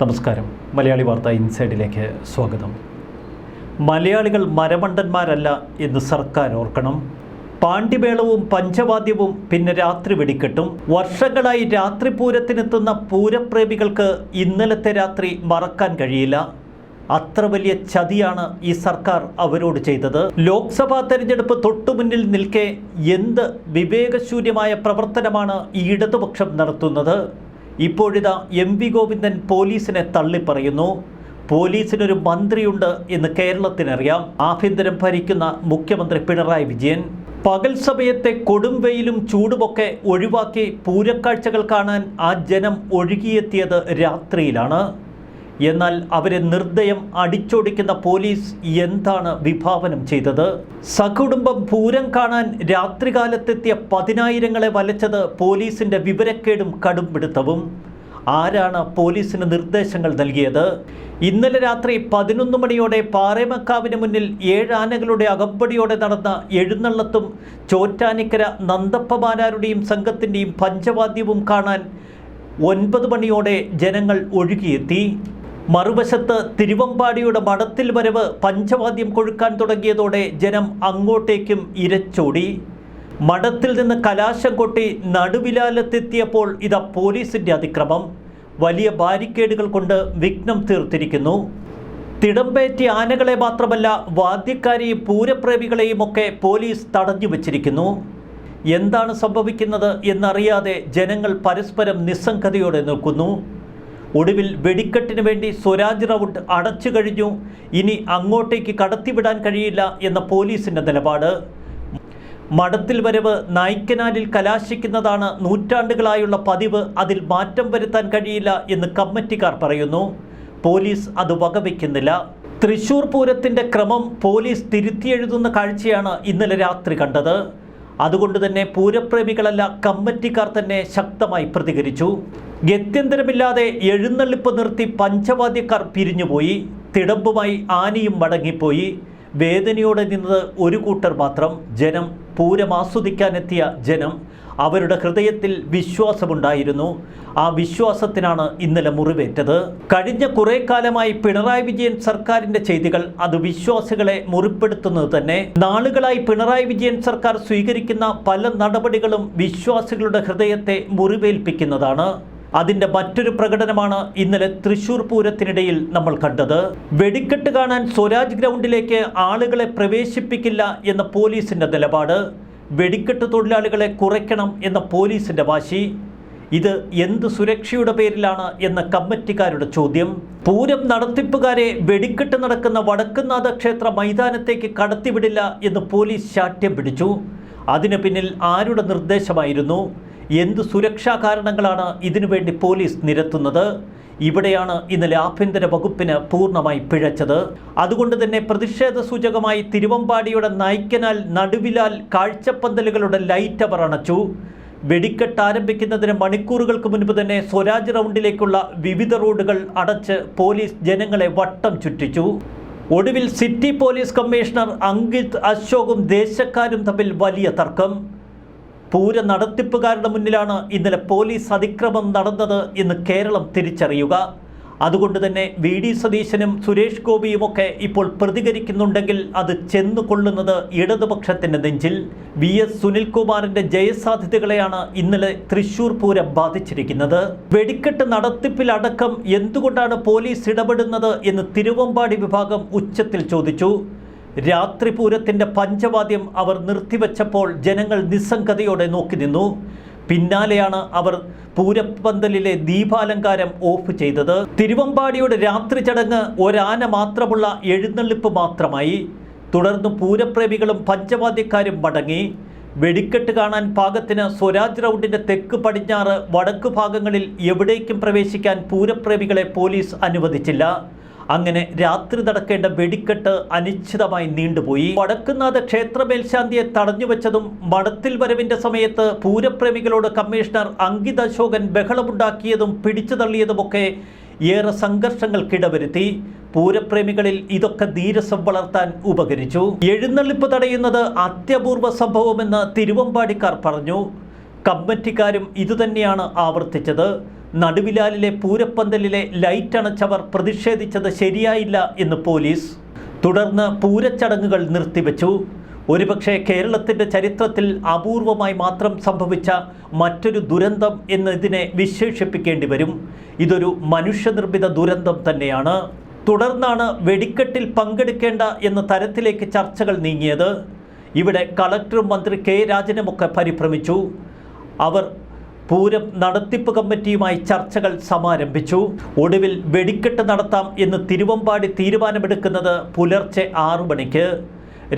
നമസ്കാരം. മലയാളി വാർത്ത ഇൻസൈഡിലേക്ക് സ്വാഗതം. മലയാളികൾ മരമണ്ടന്മാരല്ല എന്ന് സർക്കാർ ഓർക്കണം. പാണ്ഡിമേളവും പഞ്ചവാദ്യവും പിന്നെ രാത്രി വെടിക്കെട്ടും. വർഷങ്ങളായി രാത്രി പൂരത്തിനെത്തുന്ന പൂരപ്രേമികൾക്ക് ഇന്നലത്തെ രാത്രി മറക്കാൻ കഴിയില്ല. അത്ര വലിയ ചതിയാണ് ഈ സർക്കാർ അവരോട് ചെയ്തത്. ലോക്സഭാ തെരഞ്ഞെടുപ്പ് തൊട്ടുമുന്നിൽ നിൽക്കെ എന്ത് വിവേകശൂന്യമായ പ്രവർത്തനമാണ് ഈ ഇടതുപക്ഷം നടത്തുന്നത്? ഇപ്പോഴിതാ എം വി ഗോവിന്ദൻ പോലീസിനെ തള്ളിപ്പറയുന്നു. പോലീസിനൊരു മന്ത്രിയുണ്ട് എന്ന് കേരളത്തിനറിയാം. ആഭ്യന്തരം ഭരിക്കുന്ന മുഖ്യമന്ത്രി പിണറായി വിജയൻ. പകൽ സമയത്തെ കൊടും വെയിലും ചൂടുമൊക്കെ ഒഴിവാക്കി പൂരക്കാഴ്ചകൾ കാണാൻ ആ ജനം ഒഴുകിയെത്തിയത് രാത്രിയിലാണ്. എന്നാൽ അവരെ നിർദ്ദയം അടിച്ചോടിക്കുന്ന പോലീസ് എന്താണ് വിഭാവനം ചെയ്തത്? സകുടുംബം പൂരം കാണാൻ രാത്രികാലത്തെത്തിയ പതിനായിരങ്ങളെ വലച്ചത് പോലീസിന്റെ വിവരക്കേടും കടുംപിടുത്തവും ആരാണ് പോലീസിന് നിർദ്ദേശങ്ങൾ നൽകിയത്? ഇന്നലെ രാത്രി പതിനൊന്ന് മണിയോടെ പാറേമക്കാവിന് മുന്നിൽ ഏഴാനകളുടെ അകമ്പടിയോടെ നടന്ന എഴുന്നള്ളത്തും ചോറ്റാനിക്കര നന്ദപ്പമാരാരുടെയും സംഘത്തിന്റെയും പഞ്ചവാദ്യവും കാണാൻ ഒൻപത് മണിയോടെ ജനങ്ങൾ ഒഴുകിയെത്തി. മറുവശത്ത് തിരുവമ്പാടിയുടെ മഠത്തിൽ വരവ് പഞ്ചവാദ്യം കൊഴുക്കാൻ തുടങ്ങിയതോടെ ജനം അങ്ങോട്ടേക്കും ഇരച്ചോടി. മഠത്തിൽ നിന്ന് കലാശം കൊട്ടി നടുവിലാലത്തെത്തിയപ്പോൾ ഇതാ പോലീസിന്റെ അതിക്രമം. വലിയ ബാരിക്കേഡുകൾ കൊണ്ട് വിഘ്നം തീർത്തിരിക്കുന്നു. തിടമ്പേറ്റി ആനകളെ മാത്രമല്ല വാദ്യക്കാരെയും പൂരപ്രേമികളെയും ഒക്കെ പോലീസ് തടഞ്ഞു വച്ചിരിക്കുന്നു. എന്താണ് സംഭവിക്കുന്നത് എന്നറിയാതെ ജനങ്ങൾ പരസ്പരം നിസ്സംഗതയോടെ നിൽക്കുന്നു. ഒടുവിൽ വെടിക്കെട്ടിന് വേണ്ടി സ്വരാജ് റൗണ്ട് അടച്ചു കഴിഞ്ഞു. ഇനി അങ്ങോട്ടേക്ക് കടത്തിവിടാൻ കഴിയില്ല എന്ന പോലീസിന്റെ നിലപാട്. മഠത്തിൽ വരവ് നായ്ക്കനാലിൽ കലാശിക്കുന്നതാണ് നൂറ്റാണ്ടുകളായുള്ള പതിവ്. അതിൽ മാറ്റം വരുത്താൻ കഴിയില്ല എന്ന് കമ്മിറ്റിക്കാർ പറയുന്നു. പോലീസ് അത് വകവയ്ക്കുന്നില്ല തൃശൂർ പൂരത്തിന്റെ ക്രമം പോലീസ് തിരുത്തിയെഴുതുന്ന കാഴ്ചയാണ് ഇന്നലെ രാത്രി കണ്ടത്. അതുകൊണ്ട് തന്നെ പൂരപ്രേമികളല്ല കമ്മിറ്റിക്കാർ തന്നെ ശക്തമായി പ്രതികരിച്ചു. ഗത്യന്തരമില്ലാതെ എഴുന്നള്ളിപ്പ് നിർത്തി പഞ്ചവാദ്യക്കാർ പിരിഞ്ഞുപോയി തിടമ്പുമായി ആനയും മടങ്ങിപ്പോയി. വേദനയോടെ നിന്നത് ഒരു കൂട്ടർ മാത്രം. ജനം പൂരം ആസ്വദിക്കാനെത്തിയ ജനം അവരുടെ ഹൃദയത്തിൽ വിശ്വാസമുണ്ടായിരുന്നു. ആ വിശ്വാസത്തിനാണ് ഇന്നലെ മുറിവേറ്റത്. കഴിഞ്ഞ കുറേ കാലമായി പിണറായി വിജയൻ സർക്കാരിന്റെ ചെയ്തികൾ അത് വിശ്വാസികളെ മുറിപ്പെടുത്തുന്നത് തന്നെ. നാളുകളായി പിണറായി വിജയൻ സർക്കാർ സ്വീകരിക്കുന്ന പല നടപടികളും വിശ്വാസികളുടെ ഹൃദയത്തെ മുറിവേൽപ്പിക്കുന്നതാണ്. അതിന്റെ മറ്റൊരു പ്രകടനമാണ് ഇന്നലെ തൃശൂർ പൂരത്തിനിടയിൽ നമ്മൾ കണ്ടത്. വെടിക്കെട്ട് കാണാൻ സ്വരാജ് ഗ്രൗണ്ടിലേക്ക് ആളുകളെ പ്രവേശിപ്പിക്കില്ല എന്ന പോലീസിന്റെ നിലപാട്. വെടിക്കെട്ട് തൊഴിലാളികളെ കുറയ്ക്കണം എന്ന പോലീസിന്റെ വാശി. ഇത് എന്ത് സുരക്ഷയുടെ പേരിലാണ് എന്ന കമ്മിറ്റിക്കാരുടെ ചോദ്യം. പൂരം നടത്തിപ്പുകാരെ വെടിക്കെട്ട് നടക്കുന്ന വടക്കുന്നാഥ ക്ഷേത്ര മൈതാനത്തേക്ക് കടത്തിവിടില്ല എന്ന് പോലീസ് ശാഠ്യം പിടിച്ചു. അതിന് പിന്നിൽ ആരുടെ നിർദ്ദേശമായിരുന്നു? എന്ത് സുരക്ഷാ കാരണങ്ങളാണ് ഇതിനുവേണ്ടി പോലീസ് നിരത്തുന്നത്? ഇവിടെയാണ് ഇന്നലെ ആഭ്യന്തര വകുപ്പിന് പൂർണമായി പിഴച്ചത്. അതുകൊണ്ട് തന്നെ പ്രതിഷേധ സൂചകമായി തിരുവമ്പാടിയുടെ നായ്ക്കനാൽ നടുവിലാൽ കാഴ്ചപ്പന്തലുകളുടെ ലൈറ്റ് അവർ അണച്ചു. വെടിക്കെട്ട് ആരംഭിക്കുന്നതിന് മണിക്കൂറുകൾക്ക് മുൻപ് തന്നെ സ്വരാജ് റൗണ്ടിലേക്കുള്ള വിവിധ റോഡുകൾ അടച്ച് പോലീസ് ജനങ്ങളെ വട്ടം ചുറ്റിച്ചു. ഒടുവിൽ സിറ്റി പോലീസ് കമ്മീഷണർ അങ്കിത് അശോകും ദേശക്കാരും തമ്മിൽ വലിയ തർക്കം. പൂര നടത്തിപ്പുകാരുടെ മുന്നിലാണ് ഇന്നലെ പോലീസ് അതിക്രമം നടന്നത് എന്ന് കേരളം തിരിച്ചറിയുക. അതുകൊണ്ട് തന്നെ വി ഡി സതീശനും സുരേഷ് ഗോപിയുമൊക്കെ ഇപ്പോൾ പ്രതികരിക്കുന്നുണ്ടെങ്കിൽ അത് ചെന്നുകൊള്ളുന്നത് ഇടതുപക്ഷത്തിന്റെ നെഞ്ചിൽ. വി എസ് സുനിൽകുമാറിന്റെ ജയസാധ്യതകളെയാണ് ഇന്നലെ തൃശൂർ പൂരം ബാധിച്ചിരിക്കുന്നത്. വെടിക്കെട്ട് നടത്തിപ്പിലടക്കം എന്തുകൊണ്ടാണ് പോലീസ് ഇടപെടുന്നത് എന്ന് തിരുവമ്പാടി വിഭാഗം ഉച്ചത്തിൽ ചോദിച്ചു. രാത്രി പൂരത്തിന്റെ പഞ്ചവാദ്യം അവർ നിർത്തിവെച്ചപ്പോൾ ജനങ്ങൾ നിസ്സംഗതയോടെ നോക്കി നിന്നു. പിന്നാലെയാണ് അവർ പൂരപ്പന്തലിലെ ദീപാലങ്കാരം ഓഫ് ചെയ്തത്. തിരുവമ്പാടിയുടെ രാത്രി ചടങ്ങ് ഒരാന മാത്രമുള്ള എഴുന്നള്ളിപ്പ് മാത്രമായി. തുടർന്ന് പൂരപ്രേമികളും പഞ്ചവാദ്യക്കാരും മടങ്ങി. വെടിക്കെട്ട് കാണാൻ പാകത്തിന് സ്വരാജ് റൗണ്ടിന്റെ തെക്ക് പടിഞ്ഞാറ് വടക്ക് ഭാഗങ്ങളിൽ എവിടേക്കും പ്രവേശിക്കാൻ പൂരപ്രേമികളെ പോലീസ് അനുവദിച്ചില്ല. അങ്ങനെ രാത്രി നടക്കേണ്ട വെടിക്കെട്ട് അനിശ്ചിതമായി നീണ്ടുപോയി. വടക്കുന്നാഥ ക്ഷേത്ര മേൽശാന്തിയെ തടഞ്ഞുവെച്ചതും മഠത്തിൽ വരവിന്റെ സമയത്ത് പൂരപ്രേമികളോട് കമ്മീഷണർ അങ്കിത് അശോകൻ ബഹളമുണ്ടാക്കിയതും പിടിച്ചു തള്ളിയതുമൊക്കെ ഏറെ സംഘർഷങ്ങൾക്കിടവരുത്തി. പൂരപ്രേമികളിൽ ഇതൊക്കെ ധീരസം വളർത്താൻ ഉപകരിച്ചു. എഴുന്നള്ളിപ്പ് തടയുന്നത് അത്യപൂർവ സംഭവമെന്ന് തിരുവമ്പാടിക്കാർ പറഞ്ഞു. കമ്മിറ്റിക്കാരും ഇതുതന്നെയാണ് ആവർത്തിച്ചത്. നടുവിലാലിലെ പൂരപ്പന്തലിലെ ലൈറ്റ് അണച്ചവർ പ്രതിഷേധിച്ചത് ശരിയായില്ല എന്ന് പോലീസ്. തുടർന്ന് പൂരച്ചടങ്ങുകൾ നിർത്തിവെച്ചു. ഒരുപക്ഷെ കേരളത്തിന്റെ ചരിത്രത്തിൽ അപൂർവമായി മാത്രം സംഭവിച്ച മറ്റൊരു ദുരന്തം എന്നതിനെ വിശേഷിപ്പിക്കേണ്ടി വരും ഇതൊരു മനുഷ്യനിർമ്മിത ദുരന്തം തന്നെയാണ്. തുടർന്നാണ് വെടിക്കെട്ടിൽ പങ്കെടുക്കേണ്ട എന്ന തരത്തിലേക്ക് ചർച്ചകൾ നീങ്ങിയത്. ഇവിടെ കളക്ടറും മന്ത്രി കെ രാജനുമൊക്കെ പരിഭ്രമിച്ചു. അവർ പൂരം നടത്തിപ്പ് കമ്മിറ്റിയുമായി ചർച്ചകൾ സമാരംഭിച്ചു. ഒടുവിൽ വെടിക്കെട്ട് നടത്താം എന്ന് തിരുവമ്പാടി തീരുമാനമെടുക്കുന്നത് പുലർച്ചെ ആറു മണിക്ക്.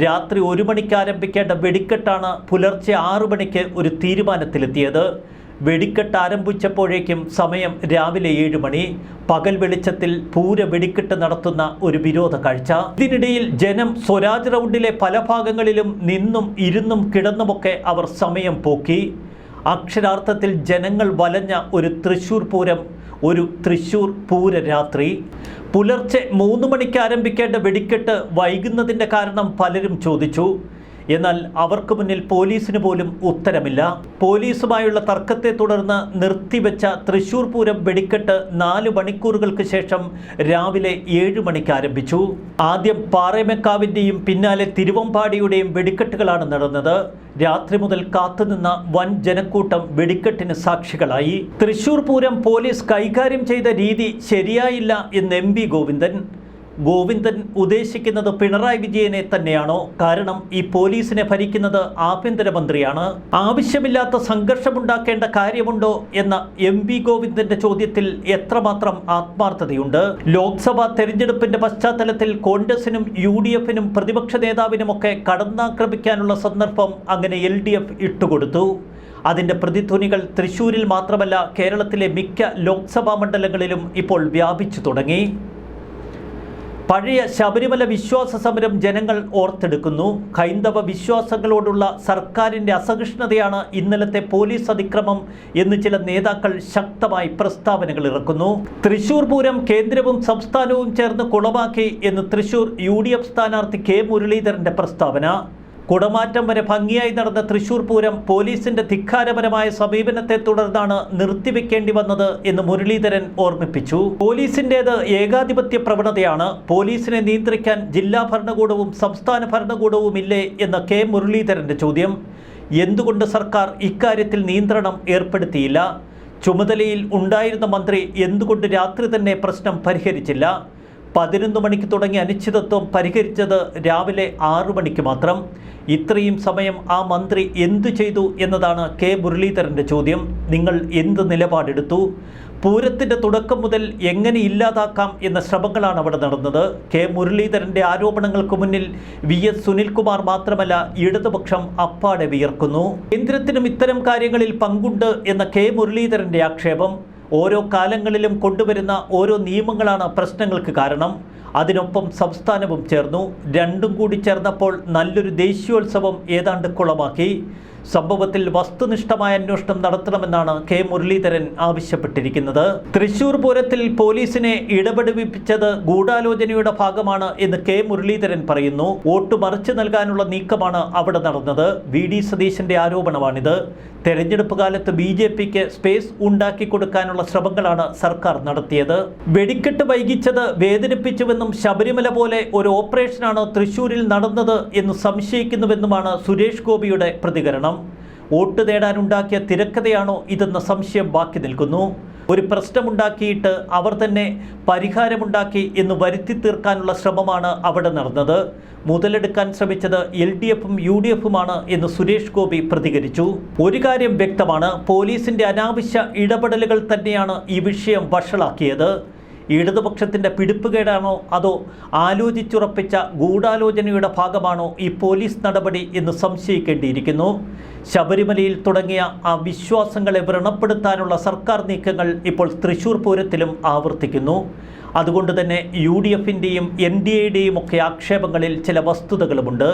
രാത്രി ഒരു മണിക്ക് ആരംഭിക്കേണ്ട വെടിക്കെട്ടാണ് പുലർച്ചെ ആറു മണിക്ക് ഒരു തീരുമാനത്തിലെത്തിയത്. വെടിക്കെട്ട് ആരംഭിച്ചപ്പോഴേക്കും സമയം രാവിലെ ഏഴ് മണി. പകൽ വെളിച്ചത്തിൽ പൂര വെടിക്കെട്ട് നടത്തുന്ന ഒരു വിരോധ കാഴ്ച. ഇതിനിടയിൽ ജനം സ്വരാജ് റൗണ്ടിലെ പല ഭാഗങ്ങളിലും നിന്നും ഇരുന്നും കിടന്നുമൊക്കെ അവർ സമയം പോക്കി. അക്ഷരാർത്ഥത്തിൽ ജനങ്ങൾ വലഞ്ഞ ഒരു തൃശ്ശൂർ പൂരം ഒരു തൃശ്ശൂർ പൂര രാത്രി പുലർച്ചെ മൂന്ന് മണിക്ക് ആരംഭിക്കേണ്ട വെടിക്കെട്ട് വൈകുന്നതിന്റെ കാരണം പലരും ചോദിച്ചു. എന്നാൽ അവർക്ക് മുന്നിൽ പോലീസിന് പോലും ഉത്തരമില്ല. പോലീസുമായുള്ള തർക്കത്തെ തുടർന്ന് നിർത്തിവെച്ച തൃശൂർ പൂരം വെടിക്കെട്ട് നാല് മണിക്കൂറുകൾക്ക് ശേഷം രാവിലെ ഏഴ് മണിക്ക് ആരംഭിച്ചു. ആദ്യം പാറേമക്കാവിന്റെയും പിന്നാലെ തിരുവമ്പാടിയുടെയും വെടിക്കെട്ടുകളാണ് നടന്നത്. രാത്രി മുതൽ കാത്തുനിന്ന വൻ ജനക്കൂട്ടം വെടിക്കെട്ടിന് സാക്ഷികളായി. തൃശൂർ പൂരം പോലീസ് കൈകാര്യം ചെയ്ത രീതി ശരിയായില്ല എന്ന് എം ഗോവിന്ദൻ ഗോവിന്ദൻ ഉദ്ദേശിക്കുന്നത് പിണറായി വിജയനെ തന്നെയാണോ? കാരണം ഈ പോലീസിനെ ഭരിക്കുന്നത് ആഭ്യന്തരമന്ത്രിയാണ്. ആവശ്യമില്ലാത്ത സംഘർഷമുണ്ടാക്കേണ്ട കാര്യമുണ്ടോ എന്ന എം വി ഗോവിന്ദന്റെ ചോദ്യത്തിൽ എത്രമാത്രം ആത്മാർത്ഥതയുണ്ട്? ലോക്സഭാ തെരഞ്ഞെടുപ്പിന്റെ പശ്ചാത്തലത്തിൽ കോൺഗ്രസിനും യു ഡി എഫിനും പ്രതിപക്ഷ നേതാവിനുമൊക്കെ കടന്നാക്രമിക്കാനുള്ള സന്ദർഭം അങ്ങനെ എൽ ഡി എഫ് ഇട്ടുകൊടുത്തു. അതിന്റെ പ്രതിധ്വനികൾ തൃശൂരിൽ മാത്രമല്ല കേരളത്തിലെ മിക്ക ലോക്സഭാ മണ്ഡലങ്ങളിലും ഇപ്പോൾ വ്യാപിച്ചു തുടങ്ങി. പഴയ ശബരിമല വിശ്വാസ സമരം ജനങ്ങൾ ഓർത്തെടുക്കുന്നു. ഹൈന്ദവ വിശ്വാസങ്ങളോടുള്ള സർക്കാരിന്റെ അസഹിഷ്ണുതയാണ് ഇന്നലത്തെ പോലീസ് അതിക്രമം എന്ന് ചില നേതാക്കൾ ശക്തമായി പ്രസ്താവനകൾ ഇറക്കുന്നു. തൃശൂർ പൂരം കേന്ദ്രവും സംസ്ഥാനവും ചേർന്ന് കുളമാക്കി എന്ന് തൃശൂർ യു സ്ഥാനാർത്ഥി കെ മുരളീധരന്റെ പ്രസ്താവന. കുടമാറ്റം വരെ ഭംഗിയായി നടന്ന തൃശൂർ പൂരം പോലീസിന്റെ ധിക്കാരപരമായ സമീപനത്തെ തുടർന്നാണ് നിർത്തിവെക്കേണ്ടി വന്നത് എന്ന് മുരളീധരൻ ഓർമ്മിപ്പിച്ചു. പോലീസിന്റേത് ഏകാധിപത്യ പ്രവണതയാണ്. പോലീസിനെ നിയന്ത്രിക്കാൻ ജില്ലാ ഭരണകൂടവും സംസ്ഥാന ഭരണകൂടവും ഇല്ലേ എന്ന കെ മുരളീധരന്റെ ചോദ്യം. എന്തുകൊണ്ട് സർക്കാർ ഇക്കാര്യത്തിൽ നിയന്ത്രണം ഏർപ്പെടുത്തിയില്ല? ചുമതലയിൽ ഉണ്ടായിരുന്ന മന്ത്രി എന്തുകൊണ്ട് രാത്രി തന്നെ പ്രശ്നം പരിഹരിച്ചില്ല? പതിനൊന്ന് മണിക്ക് തുടങ്ങി അനിശ്ചിതത്വം പരിഹരിച്ചത് രാവിലെ ആറു മണിക്ക് മാത്രം. ഇത്രയും സമയം ആ മന്ത്രി എന്തു ചെയ്തു എന്നതാണ് കെ മുരളീധരന്റെ ചോദ്യം. നിങ്ങൾ എന്ത് നിലപാടെടുത്തു? പൂരത്തിന്റെ തുടക്കം മുതൽ എങ്ങനെ ഇല്ലാതാക്കാം എന്ന ശ്രമങ്ങളാണ് അവിടെ നടന്നത്. കെ മുരളീധരന്റെ ആരോപണങ്ങൾക്ക് മുന്നിൽ വി എസ് സുനിൽകുമാർ മാത്രമല്ല ഇടതുപക്ഷം അപ്പാടെ വിയർക്കുന്നു. കേന്ദ്രത്തിനും ഇത്തരം കാര്യങ്ങളിൽ പങ്കുണ്ട് എന്ന കെ മുരളീധരന്റെ ആക്ഷേപം ഓരോ കാലങ്ങളിലും കൊണ്ടുവരുന്ന ഓരോ നിയമങ്ങളാണ് പ്രശ്നങ്ങൾക്ക് കാരണം. അതിനൊപ്പം സംസ്ഥാനവും ചേർന്നു. രണ്ടും കൂടി ചേർന്നപ്പോൾ നല്ലൊരു ദേശീയോത്സവം ഏതാണ്ട് കുളമാക്കി. സംഭവത്തിൽ വസ്തുനിഷ്ഠമായ അന്വേഷണം നടത്തണമെന്നാണ് കെ മുരളീധരൻ ആവശ്യപ്പെട്ടിരിക്കുന്നത്. തൃശൂർ പൂരത്തിൽ പോലീസിനെ ഇടപെടുവിപ്പിച്ചത് ഗൂഢാലോചനയുടെ ഭാഗമാണ് എന്ന് കെ മുരളീധരൻ പറയുന്നു. വോട്ട് മറിച്ചു നൽകാനുള്ള നീക്കമാണ് അവിടെ നടന്നത്. വി ഡി സതീശന്റെ ആരോപണമാണിത്. തെരഞ്ഞെടുപ്പ് കാലത്ത് ബി ജെ പിക്ക് സ്പേസ് ഉണ്ടാക്കി കൊടുക്കാനുള്ള ശ്രമങ്ങളാണ് സർക്കാർ നടത്തിയത്. വെടിക്കെട്ട് വൈകിച്ചത് വേദനിപ്പിച്ചുവെന്നും ശബരിമല പോലെ ഒരു ഓപ്പറേഷനാണ് തൃശൂരിൽ നടന്നത് എന്ന് സംശയിക്കുന്നുവെന്നുമാണ് സുരേഷ് ഗോപിയുടെ പ്രതികരണം. വോട്ട് നേടാനുണ്ടാക്കിയ തിരക്കഥയാണോ ഇതെന്ന സംശയം ബാക്കി നിൽക്കുന്നു. ഒരു പ്രശ്നമുണ്ടാക്കിയിട്ട് അവർ തന്നെ പരിഹാരമുണ്ടാക്കി എന്ന് വരുത്തി തീർക്കാനുള്ള ശ്രമമാണ് അവിടെ നടന്നത്. മുതലെടുക്കാൻ ശ്രമിച്ചത് എൽ ഡി എഫും യു ഡി എഫുമാണ് എന്ന് സുരേഷ് ഗോപി പ്രതികരിച്ചു. ഒരു കാര്യം വ്യക്തമാണ് പോലീസിന്റെ അനാവശ്യ ഇടപെടലുകൾ തന്നെയാണ് ഈ വിഷയം വഷളാക്കിയത്. ഇടതുപക്ഷത്തിന്റെ പിടിപ്പുകേടാണോ അതോ ആലോചിച്ചുറപ്പിച്ച ഗൂഢാലോചനയുടെ ഭാഗമാണോ ഈ പോലീസ് നടപടി എന്ന് സംശയിക്കേണ്ടിയിരിക്കുന്നു? ശബരിമലയിൽ തുടങ്ങിയ ആ വിശ്വാസങ്ങളെ വ്രണപ്പെടുത്താനുള്ള സർക്കാർ നീക്കങ്ങൾ ഇപ്പോൾ തൃശൂർ പൂരത്തിലും ആവർത്തിക്കുന്നു. അതുകൊണ്ട് തന്നെ യു ഡി എഫിന്റെയും എൻ ഡി എയുടെയും ഒക്കെ ആക്ഷേപങ്ങളിൽ ചില വസ്തുതകളുമുണ്ട്.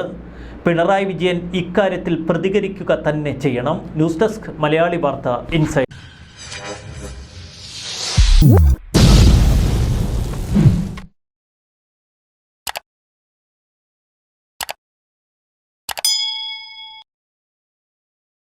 പിണറായി വിജയൻ ഇക്കാര്യത്തിൽ പ്രതികരിക്കുക തന്നെ ചെയ്യണം. ന്യൂസ് ഡെസ്ക് മലയാളി വാർത്ത ഇൻസൈറ്റ്